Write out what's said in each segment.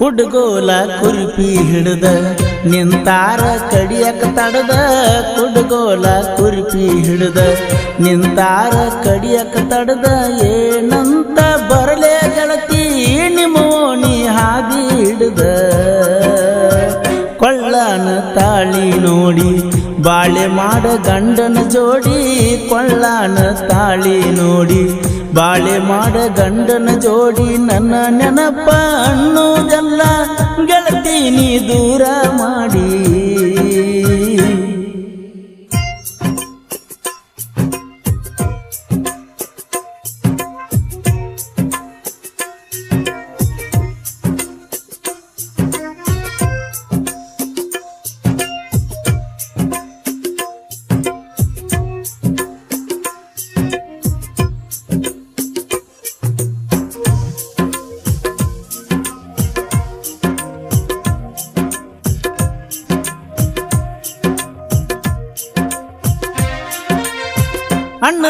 ಕುಡ್ಗೋಲ ಕುರ್ಪಿ ಹಿಡ್ದ, ನಿಂತಾರ ಕಡಿಯಕ ತಡದ, ಕುಡ್ಗೋಲ ಕುರ್ಪಿ ಹಿಡ್ದ, ನಿಂತಾರ ಕಡಿಯಕ ತಡದ, ಏನಂತ ಬರಲೇ ಗೆಳತಿ ನಿಮೋನಿ ಹಾದಿ ಹಿಡ್ದ ಕೊಳ್ಳನ ತಾಳಿ ನೋಡಿ, ಬಾಳೆ ಮಾಡ ಗಂಡನ ಜೋಡಿ ಕೊಳ್ಳಾನ ತಾಳಿ ನೋಡಿ ಬಾಳೆ ಮಾಡ ಗಂಡನ ಜೋಡಿ ನನ್ನ ನೆನಪ ಅನ್ನೋದೆಲ್ಲ ಗೆಳತೀನಿ ದೂರ ಮಾಡಿ.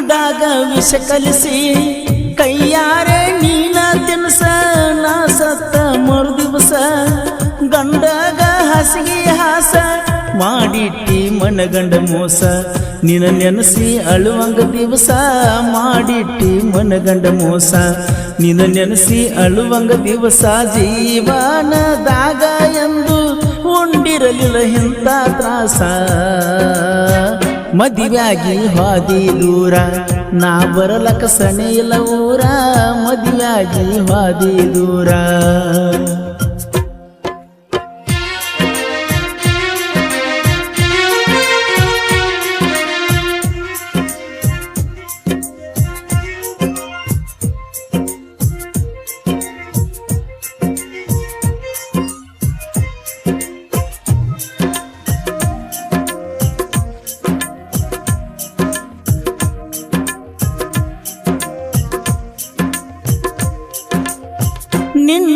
ಅನ್ನದಾಗ ವಿಷ ಕಲಿಸಿ, ಕೈಯಾರೆ ನೀನ ತಿನ್ಸ, ನಾ ಸತ್ತ ಮರು ದಿವಸ. ಗಂಡಗ ಹಾಸಿಗೆ ಹಾಸ, ಮಾಡಿಟ್ಟಿ ಮನಗಂಡ ಮೋಸ. ನಿನ ನೆನಸಿ ಅಳುವಂಗ ದಿವಸ, ಮಾಡಿಟ್ಟಿ ಮನಗಂಡ ಮೋಸ. ನಿನ ನೆನಸಿ ಅಳುವಂಗ ದಿವಸ, ಜೀವನದಾಗ ಎಂದು ಉಂಡಿರಲಿಲ್ಲ ಇಂಥ ತ್ರಾಸ. ಮದುವೆಯಾಗಿ ಹಾದಿ ದೂರ ನಾ ಬರಲಕ್ಕ ಸಣೆ ಇಲ್ಲ ಊರ. ಮದುವೆಯಾಗಿ ಹಾದಿ ದೂರ.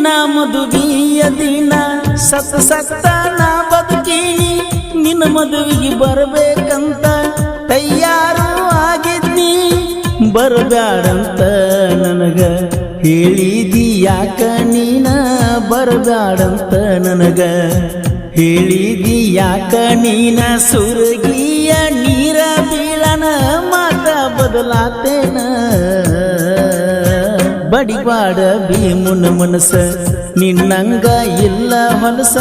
ನಿನ್ನ ಮದುವೆಯ ದಿನ ಸತ್ತ ಸತ್ತ ನಾ ಬದುಕೀನಿ ನಿನ್ನ ಮದುವೆಗೆ ಬರಬೇಕಂತ ತಯಾರು ಆಗಿದ್ನಿ. ಬರಬ್ಯಾಡಂತ ನನಗ ಹೇಳಿದಿ ಯಾಕ ನೀನ ಬರಬ್ಯಾಡಂತ ನನಗ ಹೇಳಿದಿ ಯಾಕ ನೀನ ಸುರಗಿಯ ನೀರ ಬೀಳನ, ಮಾತ ಬದಲಾತೇನ. ಬಡಿವಾಡ ಭೀಮುನ ಮನಸ. ನಿನ್ನಂಗ ಇಲ್ಲ ಹೊಲಸ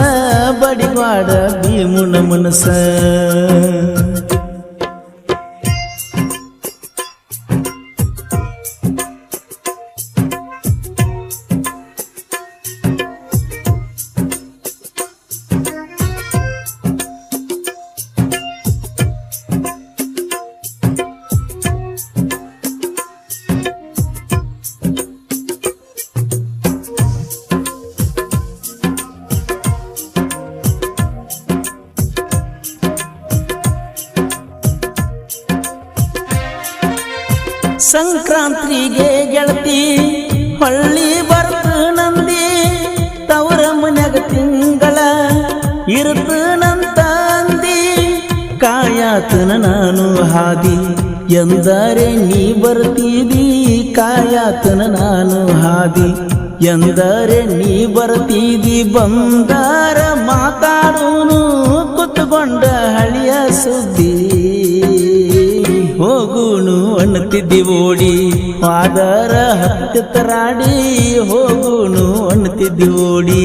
ಬಡಿವಾಡ ಭೀಮುನ ಮನಸ. ಸಂಕ್ರಾಂತಿಗೆ ಗೆಳತಿ, ಹೊಳ್ಳಿ ಬರ್ತ ನಂದಿ, ತವರ ಮನ್ಯಾಗ ತಿಂಗಳ ಇರ್ತನಂತ ಅಂದಿ, ಕಾಯಾತನ ನಾನು ಹಾದಿ, ಎಂದರೆ ನೀ ಬರ್ತೀದಿ, ಕಾಯಾತನ ನಾನು ಹಾದಿ, ಎಂದರೆ ನೀ ಬರ್ತೀದಿ ಬಂದಾರ ಮಾತಾಡೋನು ಕುತ್ಕೊಂಡ ಹಳಿಯ ಸುದ್ದಿ. ಹೋಗುನು ಅಣ್ಣತಿದ್ದಿ ಓಡಿ. ಪಾದರ ಹತ್ತರಾಡಿ ಹೋಗುನು ಅಣ್ಣತಿದ್ದಿ ಓಡಿ.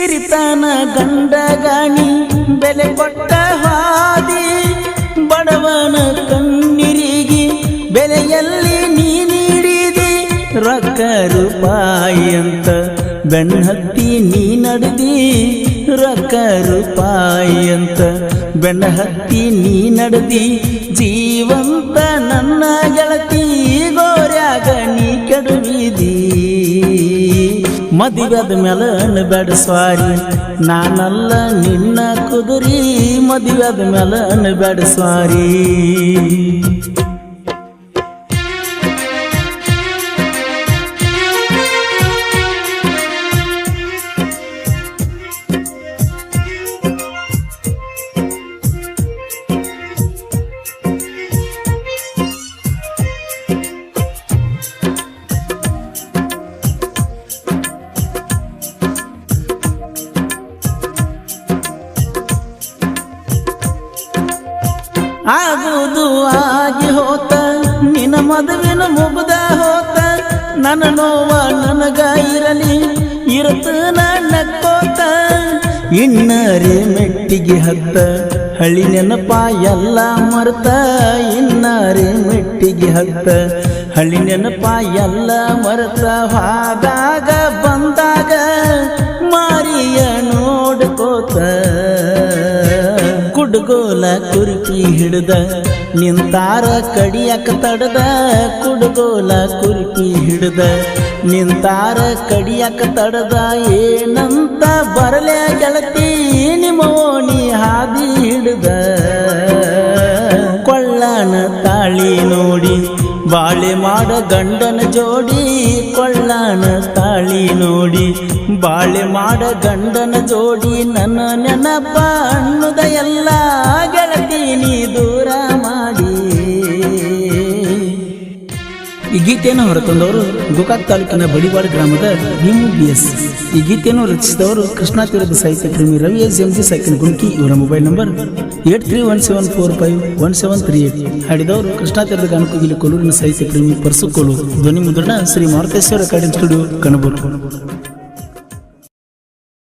ಸಿರಿತನ ಗಂಡ ಗಾಣಿ ಬೆಲೆ ಕೊಟ್ಟ ಹಾದಿ, ಬಡವನ ಕಣ್ಣಿರಿಗೆ ಬೆಲೆಯಲ್ಲಿ ನೀ ನೀಡಿದಿ ರೊಕ್ಕ ರೂಪಾಯಿ ಅಂತ ಬೆನ್ನಹತ್ತಿ ನೀ ನಡೆದಿ ರೊಕ್ಕ ರೂಪಾಯಿ ಅಂತ ಬೆನ್ನಹತ್ತಿ ನೀ ನಡೆದಿ, ಜೀವಂತ ನನ್ನ ಗೆಳತಿ. ಮದುವೆದ ಮೇಲೆ ಬೇಡ ಸ್ವಾರಿ. ನಾನಲ್ಲ ನಿನ್ನ ಕುದುರಿ ಮದುವೆದ ಮೇಲೆ ಬ್ಯಾಡ ಸ್ವಾರಿ. ಮದುವಿನ ಮುಗ್ದ ಹೋತ, ನನ್ನ ನೋವ ನನಗ ಇರಲಿ ಇರತ ನಕ್ಕೋತ ಇನ್ನರೇ ಮೆಟ್ಟಿಗೆ ಹತ್ತ ಹಳಿ ನೆನಪಾಯಲ್ಲ ಮರ್ತ. ಇನ್ನರೇ ಮೆಟ್ಟಿಗೆ ಹತ್ತ ಹಳಿ ನೆನಪ ಎಲ್ಲ ಮರ್ತ. ಹಾದಾಗ ಬಂದಾಗ ಮಾರಿಯ ನೋಡ್ಕೋತ. ಕುಡುಗೋಲ ಕುರುಕಿ ಹಿಡ್ದ, ನಿಂತಾರ ಕಡಿಯಕ ತಡದ, ಕುಡುಗೋಲ ಕುರುಕಿ ಹಿಡ್ದ, ನಿಂತಾರ ಕಡಿಯಕ ತಡದ, ಏನಂತ ಬರಲೆ ಗೆಳತಿ ನಿಮ್ಮ ಓಣಿ ಹಾದಿ ಹಿಡ್ದ. ಕೊಳ್ಳನ ತಾಳಿ ನೋಡಿ, ಬಾಳೆ ಮಾಡ ಗಂಡನ ಜೋಡಿ, ಕೊಳ್ಳಾನ ತಾಳಿ ನೋಡಿ, ಬಾಳೆ ಮಾಡ ಗಂಡನ ಜೋಡಿ, ನನ್ನ ನೆನಪ ಅನ್ನುದ ಎಲ್ಲ ಈ ಗೀತೆಯನ್ನು ಹೊರತಂದವರು ಗೋಕಾಕ್ ತಾಲೂಕಿನ ಬಡಿವಾಡ ಗ್ರಾಮದ ಭೀಮು ಬಿ ಎಸ್ ಈ ಗೀತೆಯನ್ನು ರಚಿಸಿದವರು ಕೃಷ್ಣ ತೀರದ ಸಾಹಿತ್ಯ ಪ್ರೇಮಿ Ravi S M G cycle ಗುಂಕಿ ಇವರ mobile number eight three one seven four five one seven three eight. ಹಾಡಿದವರು Krishna ತೀರದ ಗಾನಕೋಗಿಲಿ ಕೊಲ್ಲೂರಿನ ಸಾಹಿತ್ಯ ಪ್ರೇಮಿ ಪರ್ಸುಕೋಲು. ಧ್ವನಿ ಮುದ್ರಣ ಶ್ರೀ ಮಾರುತೇಶ್ವರ ಅಕಾಡೆಮಿ ಸ್ಟುಡಿಯೋ ಕಣಬೂರು